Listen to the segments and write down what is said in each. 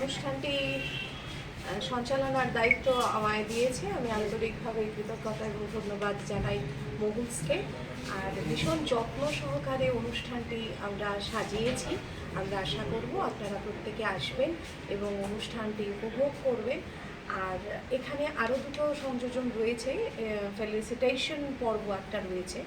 অনুষ্ঠানটি সঞ্চালনার দায়িত্ব আমায় দিয়েছে। আমি আন্তরিকভাবে কৃতজ্ঞতা এবং ধন্যবাদ জানাই মহুলসকে। আর ভীষণ যত্ন সহকারে অনুষ্ঠানটি আমরা সাজিয়েছি। আমরা আশা করব আপনারা প্রত্যেকে আসবেন এবং অনুষ্ঠানটি উপভোগ করবেন। আর এখানে আরও দুটো সংযোজন রয়েছে ফেলিসিটেশন পর্ব একটা রয়েছে।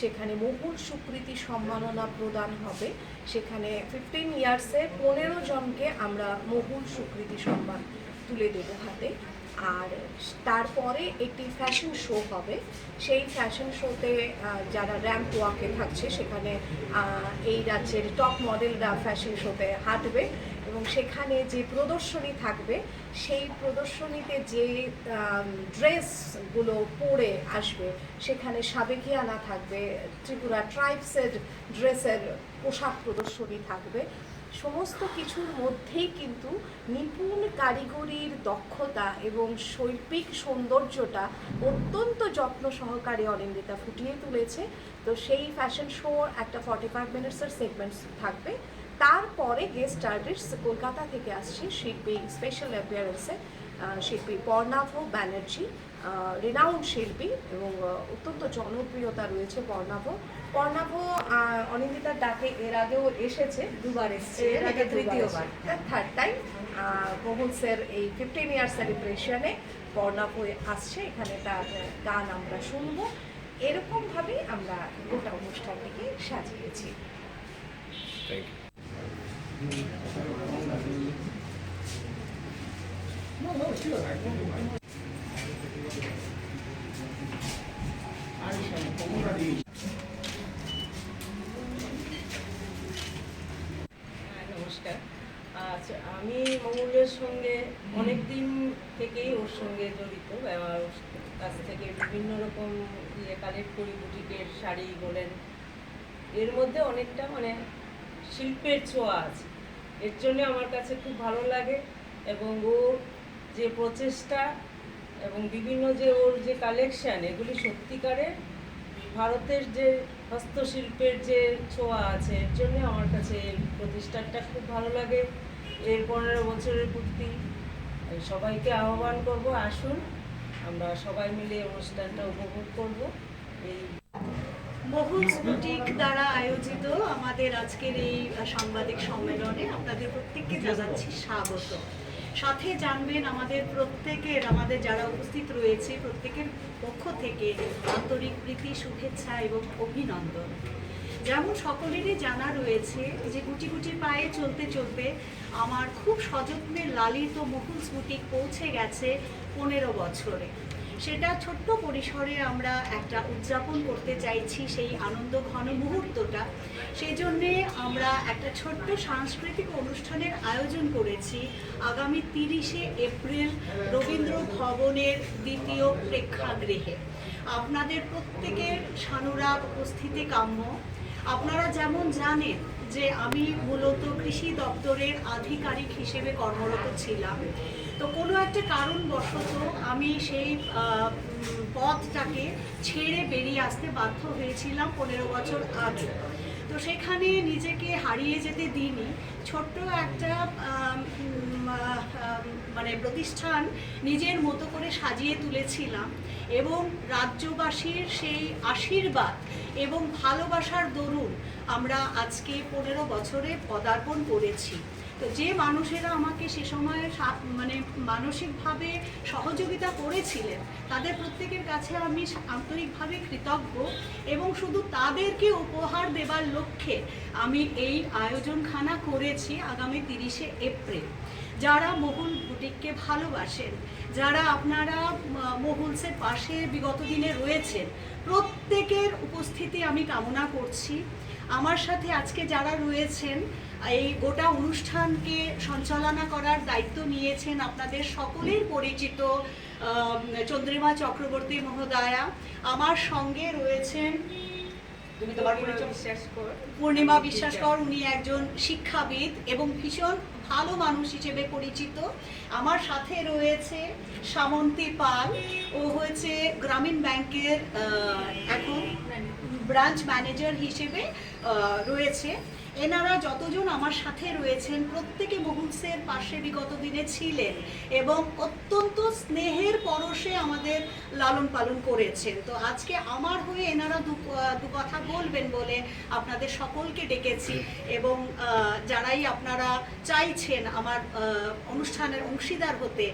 সেখানে মহুল স্বীকৃতি সম্মাননা প্রদান হবে। সেখানে ফিফটিন ইয়ার্সে পনেরো জনকে আমরা মহুল স্বীকৃতি সম্মান তুলে দেবো হাতে। আর তারপরে একটি ফ্যাশন শো হবে। সেই ফ্যাশন শোতে যারা র্যাম্প ওয়াকে থাকছে, সেখানে এই রাজ্যের টপ মডেলরা ফ্যাশন শোতে হাঁটবে। এবং সেখানে যে প্রদর্শনী থাকবে, সেই প্রদর্শনীতে যে ড্রেসগুলো পরে আসবে, সেখানে সাবেকিয়ানা থাকবে, ত্রিপুরা ট্রাইবসের ড্রেসের পোশাক প্রদর্শনী থাকবে। সমস্ত কিছুর মধ্যেই কিন্তু নিপুণ কারিগরির দক্ষতা এবং শৈল্পিক সৌন্দর্যটা অত্যন্ত যত্ন সহকারে অনিন্দিতা ফুটিয়ে তুলেছে। তো সেই ফ্যাশন শো একটা ফর্টি ফাইভ মিনিটসের সেগমেন্টস থাকবে। তারপরে গেস্ট আর্টিস্ট কলকাতা থেকে আসছে শিল্পী স্পেশাল অ্যাপিয়ারেন্সে শিল্পী পর্ণাভ ব্যানার্জি রেনাউন্ড শিল্পী এবং অত্যন্ত জনপ্রিয়তা রয়েছে পর্ণাভ। পর্ণাভ অনিন্দিতার ডাকে এর আগেও এসেছে দুবার এসেছে। এর আগে তৃতীয়বার। থার্ড টাইম মোহনসের এই ফিফটিন ইয়ার সেলিব্রেশনে পর্ণাভ আসছে। এখানে তার গান আমরা শুনব। এরকমভাবেই আমরা গোটা অনুষ্ঠানটিকে সাজিয়েছি। থ্যাংক ইউ হ্যাঁ, নমস্কার। আচ্ছা আমি মঙ্গলের সঙ্গে অনেক দিন থেকেই ওর সঙ্গে জড়িত। কাছ থেকে বিভিন্ন রকম ইয়ে কালেক্ট করি বুটিকের শাড়ি বলেন। এর মধ্যে অনেকটা মানে শিল্পের ছোঁয়া আছে। এর জন্য আমার কাছে খুব ভালো লাগে এবং ও যে প্রচেষ্টা এবং বিভিন্ন যে ওর যে কালেকশান এগুলি সত্যিকারের ভারতের যে হস্তশিল্পের যে ছোঁয়া আছে, এর জন্য আমার কাছে প্রতিষ্ঠানটা খুব ভালো লাগে। এর পনেরো বছরের পূর্তি। সবাইকে আহ্বান করব, আসুন, আমরা সবাই মিলে অনুষ্ঠানটা উপভোগ করব। এই মহুলস বুটিক দ্বারা আয়োজিত আমাদের আজকের এই সাংবাদিক সম্মেলনে আপনাদের প্রত্যেককে জানাচ্ছি স্বাগত। সাথে জানবেন আমাদের প্রত্যেকের, আমাদের যারা উপস্থিত রয়েছে, প্রত্যেকের পক্ষ থেকে আন্তরিক প্রীতি, শুভেচ্ছা এবং অভিনন্দন। যেমন সকলেরই জানা রয়েছে যে গুটি গুটি পায়ে চলতে চলতে আমার খুব সযত্নে লালিত মহুলস বুটিক পৌঁছে গেছে পনেরো বছরে। সেটা ছোট্ট পরিসরে আমরা একটা উদযাপন করতে চাইছি সেই আনন্দ ঘন মুহূর্তটা। সেই জন্যে আমরা একটা ছোট্ট সাংস্কৃতিক অনুষ্ঠানের আয়োজন করেছি আগামী তিরিশে এপ্রিল রবীন্দ্র ভবনের দ্বিতীয় প্রেক্ষাগৃহে। আপনাদের প্রত্যেকের সানুরাগ উপস্থিতি কাম্য আপনারা যেমন জানেন যে আমি মূলত কৃষি দপ্তরের আধিকারিক হিসেবে কর্মরত ছিলাম তো কোনো একটা কারণবশত আমি সেই পথটাকে ছেড়ে বেরিয়ে আসতে বাধ্য হয়েছিলাম পনেরো বছর আগে। তো সেখানে নিজেকে হারিয়ে যেতে দিইনি। ছোট্ট একটা মানে প্রতিষ্ঠান নিজের মতো করে সাজিয়ে তুলেছিলাম। এবং রাজ্যবাসীর সেই আশীর্বাদ এবং ভালোবাসার দরুন আমরা আজকে পনেরো বছরে পদার্পণ করেছি। তো যে মানুষেরা আমাকে সে সময় মানে মানসিকভাবে সহযোগিতা করেছিলেন, তাদের প্রত্যেকের কাছে আমি আন্তরিকভাবে কৃতজ্ঞ এবং শুধু তাদেরকে উপহার দেবার লক্ষ্যে আমি এই আয়োজনখানা করেছি আগামী তিরিশে এপ্রিল। যারা মহুল বুটিককে ভালোবাসেন যারা আপনারা মহুলসের পাশে বিগত দিনে রয়েছেন প্রত্যেকের উপস্থিতি আমি কামনা করছি। আমার সাথে আজকে যারা রয়েছেন এই গোটা অনুষ্ঠানকে সঞ্চালনা করার দায়িত্ব নিয়েছেন আপনাদের সকলের পরিচিত চন্দ্রিমা চক্রবর্তী মহোদয়া। আমার সঙ্গে রয়েছেন তুমি তোমার পরিচয় বিশ্বাস কর। পূর্ণিমা বিশ্বাসকর উনি একজন শিক্ষাবিদ এবং ভীষণ ভালো মানুষ হিসেবে পরিচিত। আমার সাথে রয়েছে সামন্তী পাল। ও হয়েছে গ্রামীণ ব্যাংকের এখন ব্রাঞ্চ ম্যানেজার হিসেবে রয়েছে। এনারা যতজন আমার সাথে রয়েছেন, প্রত্যেকে মহুলসের পাশে বিগত দিনে ছিলেন এবং অত্যন্ত স্নেহের পরশে আমাদের লালন পালন করেছেন। তো আজকে আমার হয়ে এনারা দু দু কথা বলবেন বলে আপনাদের সকলকে ডেকেছি এবং যারাই আপনারা চাইছেন আমার অনুষ্ঠানের অংশীদার হতে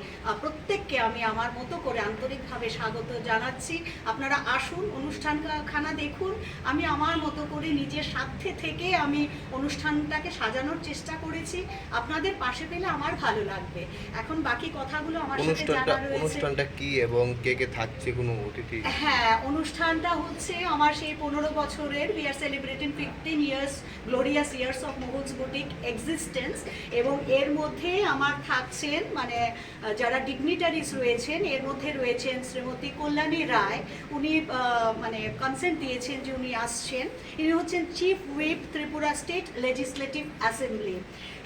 প্রত্যেককে আমি আমার মতো করে আন্তরিকভাবে স্বাগত জানাচ্ছি। আপনারা আসুন অনুষ্ঠান খানা দেখুন। আমি আমার মতো করে নিজের স্বার্থে থেকে আমি অনুষ্ঠানটাকে সাজানোর চেষ্টা করেছি। আপনাদের পাশে পেলে আমার ভালো লাগবে। এখন বাকি কথাগুলো আমার সাথে অনুষ্ঠানটা জানা রয়েছে অনুষ্ঠানটা কি এবং কে কে থাকছে কোনো অতিথি হ্যাঁ অনুষ্ঠানটা হচ্ছে আমার সেই পনেরো বছরের we are celebrating fifteen years glorious years of Mohan's boutique existence এবং এর মধ্যে আমার থাকছেন মানে যারা ডিগনিটারিজ রয়েছেন এর মধ্যে রয়েছেন শ্রীমতী কল্যাণী রায়। উনি মানে কনসেন্ট দিয়েছেন যে উনি আসছেন। ইনি হচ্ছেন chief whip Tripura state legislative assembly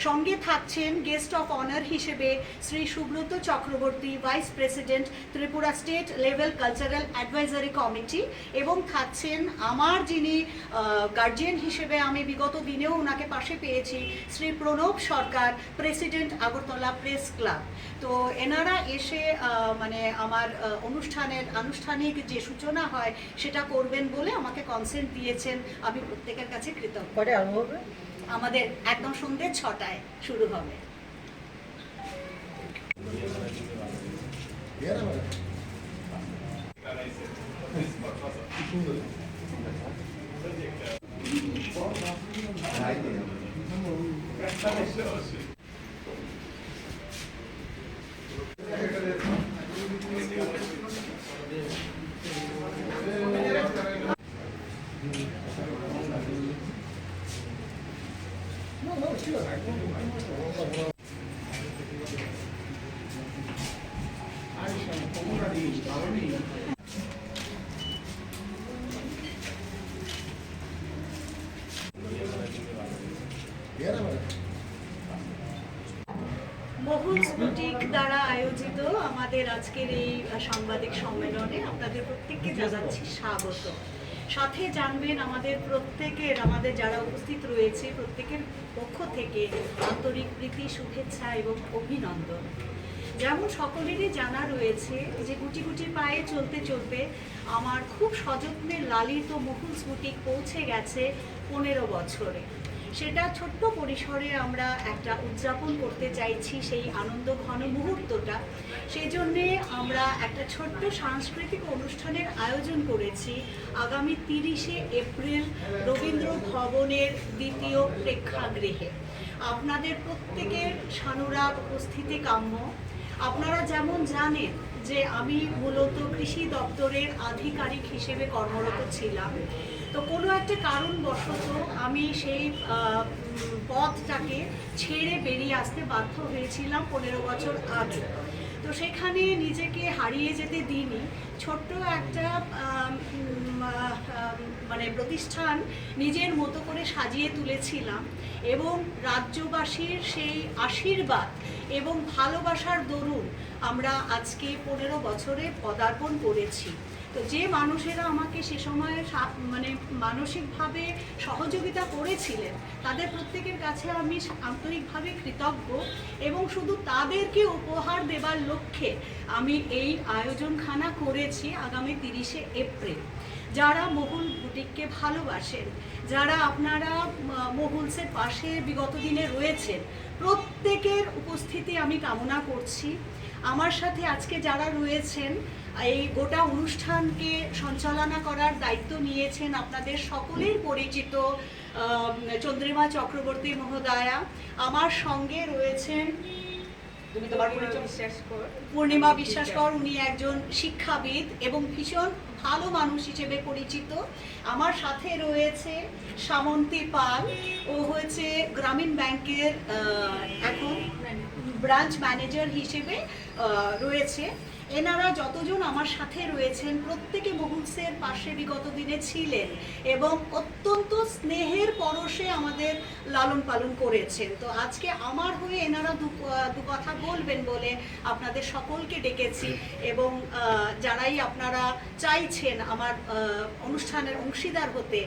সঙ্গে থাকছেন গেস্ট অফ অনার হিসেবে Shri Subrata Chakraborty, vice president, Tripura state level cultural advisory committee এবং থাকছেন আমার যিনি গার্জিয়ান হিসেবে আমি বিগত দিনেও ওনাকে পাশে পেয়েছি, Shri Pranab Sarkar, president Agartala press club. তো এনারা এসে মানে আমার অনুষ্ঠানের আনুষ্ঠানিক যে সূচনা হয় সেটা করবেন বলে আমাকে কনসেন্ট দিয়েছেন। আমি প্রত্যেকের কাছে কৃতজ্ঞ। আমাদের একদম সন্ধ্যে ছটায় শুরু হবে। মহুলস বুটিক দ্বারা আয়োজিত আমাদের আজকের এই সাংবাদিক সম্মেলনে আপনাদের প্রত্যেককে জানাচ্ছি স্বাগত। সাথে জানবেন আমাদের প্রত্যেকের, আমাদের যারা উপস্থিত রয়েছে, প্রত্যেকের পক্ষ থেকে আন্তরিক প্রীতি, শুভেচ্ছা এবং অভিনন্দন। যেমন সকলেরই জানা রয়েছে যে গুটি গুটি পায়ে চলতে চলতে আমার খুব সযত্নে লালিত মুকুল স্মুটি পৌঁছে গেছে পনেরো বছরে। সেটা ছোট্ট পরিসরে আমরা একটা উদযাপন করতে চাইছি সেই আনন্দ ঘন মুহূর্তটা। সেই জন্যে আমরা একটা ছোট্ট সাংস্কৃতিক অনুষ্ঠানের আয়োজন করেছি আগামী তিরিশে এপ্রিল রবীন্দ্র ভবনের দ্বিতীয় প্রেক্ষাগৃহে। আপনাদের প্রত্যেকের সানুরাগ উপস্থিতি কাম্য। আপনারা যেমন জানেন যে আমি মূলত কৃষি দপ্তরের আধিকারিক হিসেবে কর্মরত ছিলাম। তো কোনো একটা কারণবশত আমি সেই পথটাকে ছেড়ে বেরিয়ে আসতে বাধ্য হয়েছিলাম পনেরো বছর আগে। তো সেখানে নিজেকে হারিয়ে যেতে দিইনি ছোট্ট একটা মানে প্রতিষ্ঠান নিজের মতো করে সাজিয়ে তুলেছিলাম এবং রাজ্যবাসীর সেই আশীর্বাদ এবং ভালোবাসার দরুন আমরা আজকে পনেরো বছরে পদার্পণ করেছি। তো যে মানুষেরা আমাকে সে সময় মানে মানসিকভাবে সহযোগিতা করেছিলেন, তাদের প্রত্যেকের কাছে আমি আন্তরিকভাবে কৃতজ্ঞ এবং শুধু তাদেরকে উপহার দেবার লক্ষ্যে আমি এই আয়োজনখানা করেছি আগামী তিরিশে এপ্রিল। যারা মহুল বুটিককে ভালোবাসেন, যারা আপনারা মহুলসের পাশে বিগত দিনে রয়েছেন, প্রত্যেকের উপস্থিতি আমি কামনা করছি। আমার সাথে আজকে যারা রয়েছেন, এই গোটা অনুষ্ঠানকে সঞ্চালনা করার দায়িত্ব নিয়েছেন আপনাদের সকলের পরিচিত চন্দ্রিমা চক্রবর্তী মহোদয়া। আমার সঙ্গে রয়েছেন তুমি তোমার পূর্ণিমা বিশ্বাস কর। উনি একজন শিক্ষাবিদ এবং ভীষণ ভালো মানুষ হিসেবে পরিচিত। আমার সাথে রয়েছে সামন্তী পাল। ও হয়েছে গ্রামীণ ব্যাংকের এখন ব্রাঞ্চ ম্যানেজার হিসেবে রয়েছে। এনারা যতজন আমার সাথে রয়েছেন, প্রত্যেকে মহুলসের পাশে বিগত দিনে ছিলেন এবং অত্যন্ত স্নেহের পরশে আমাদের লালন পালন করেছেন। তো আজকে আমার হয়ে এনারা দু দু কথা বলবেন বলে আপনাদের সকলকে ডেকেছি এবং যারাই আপনারা চাইছেন আমার অনুষ্ঠানের অংশীদার হতে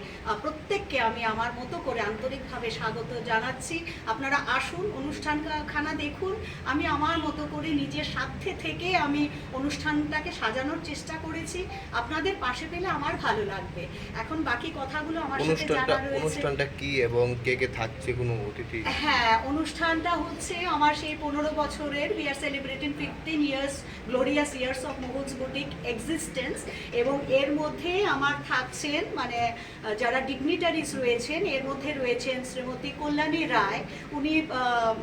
প্রত্যেককে আমি আমার মতো করে আন্তরিকভাবে স্বাগত জানাচ্ছি। আপনারা আসুন অনুষ্ঠান খানা দেখুন। আমি আমার মতো করে নিজের স্বার্থে থেকে আমি অনুষ্ঠানটাকে সাজানোর চেষ্টা করেছি। আপনাদের পাশে পেলে আমার ভালো লাগবে। এখন বাকি কথাগুলো আমার সাথে জানা রয়েছে অনুষ্ঠানটা কি এবং কে কে থাকছে কোনো অতিথি হ্যাঁ অনুষ্ঠানটা হচ্ছে আমার সেই পনেরো বছরের we are celebrating fifteen years glorious years of Mohan's boutique existence এবং এর মধ্যে আমার থাকছেন মানে যারা ডিগনিটারিজ রয়েছেন এর মধ্যে রয়েছেন শ্রীমতী কল্যাণী রায়। উনি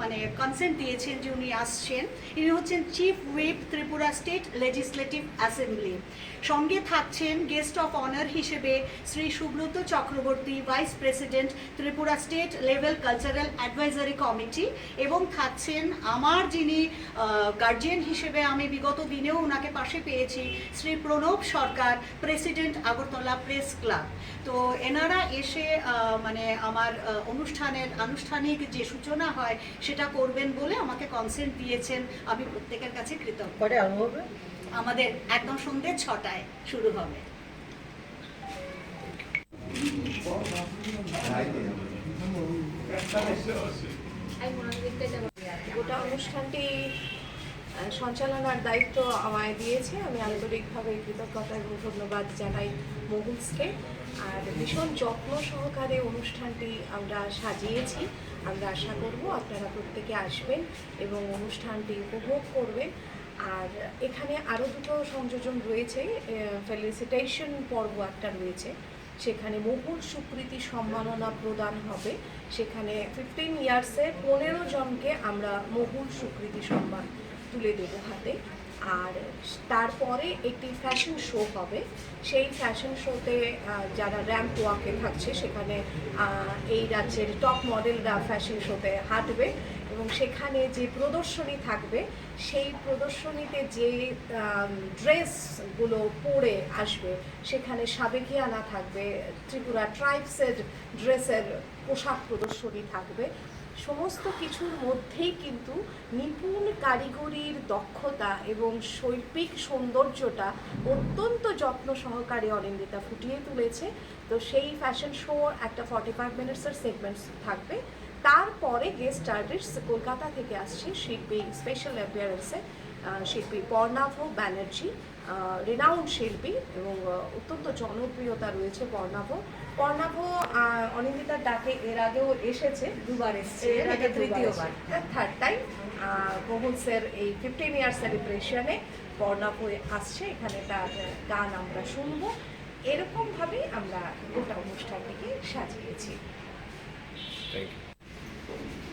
মানে কনসেন্ট দিয়েছেন যে উনি আসছেন। ইনি হচ্ছেন chief whip Tripura state legislative assembly সঙ্গে থাকছেন গেস্ট অফ অনার হিসেবে Shri Subrata Chakraborty vice president Tripura state level cultural advisory committee এবং থাকছেন আমার যিনি গার্জিয়ান হিসেবে আমি বিগত দিনেও ওনাকে পাশে পেয়েছি, Shri Pranab Sarkar president Agartala press club তো এনারা এসে মানে আমার অনুষ্ঠানের আনুষ্ঠানিক যে সূচনা হয় সেটা করবেন বলে আমাকে কনসেন্ট দিয়েছেন। আমি প্রত্যেকের কাছে কৃতজ্ঞ। আমাদের একদম সন্ধ্যে ছটায় শুরু হবে। গোটা অনুষ্ঠানটি সঞ্চালনার দায়িত্ব আমায় দিয়েছে। আমি আন্তরিকভাবে কৃতজ্ঞতা এবং ধন্যবাদ জানাই মোহুলসকে। আর ভীষণ যত্ন সহকারে অনুষ্ঠানটি আমরা সাজিয়েছি। আমরা আশা করব আপনারা প্রত্যেকে আসবেন এবং অনুষ্ঠানটি উপভোগ করবেন। আর এখানে আরও দুটো সংযোজন রয়েছে ফেলিসিটেশন পর্ব একটা রয়েছে, সেখানে মহুল স্বীকৃতি সম্মাননা প্রদান হবে। সেখানে ফিফটিন ইয়ার্সে পনেরো জনকে আমরা মহুল স্বীকৃতি সম্মান তুলে দেব হাতে। আর তারপরে একটি ফ্যাশন শো হবে। সেই ফ্যাশন শোতে যারা র্যাম্প ওয়াকে থাকছে, সেখানে এই রাজ্যের টপ মডেলরা ফ্যাশন শোতে হাঁটবে। এবং সেখানে যে প্রদর্শনী থাকবে, সেই প্রদর্শনীতে যে ড্রেসগুলো পরে আসবে, সেখানে সাবেকিয়ানা থাকবে, ত্রিপুরা ট্রাইবসের ড্রেসের পোশাক প্রদর্শনী থাকবে। সমস্ত কিছুর মধ্যেই কিন্তু নিপুণ কারিগরির দক্ষতা এবং শৈল্পিক সৌন্দর্যটা অত্যন্ত যত্ন সহকারে অনিন্দিতা ফুটিয়ে তুলেছে। তো সেই ফ্যাশন শো একটা ফর্টি ফাইভ মিনিটসের সেগমেন্টস থাকবে। তারপরে গেস্ট আর্টিস্ট কলকাতা থেকে আসছে শিল্পী স্পেশাল অ্যাপিয়ারেন্সে শিল্পী পর্ণাভ ব্যানার্জি রেনাউন্ড শিল্পী এবং অত্যন্ত জনপ্রিয়তা রয়েছে পর্ণাভ। পর্ণাভ অনিন্দিতার ডাকে এর আগেও এসেছে দুবার এসছে এর আগে তৃতীয়বার। থার্ড টাইম মোহনসের এই ফিফটিন ইয়ার সেলিব্রেশনে পর্ণাভ আসছে। এখানে তার গান আমরা শুনব। এরকমভাবেই আমরা গোটা অনুষ্ঠানটিকে সাজিয়েছি। Thank you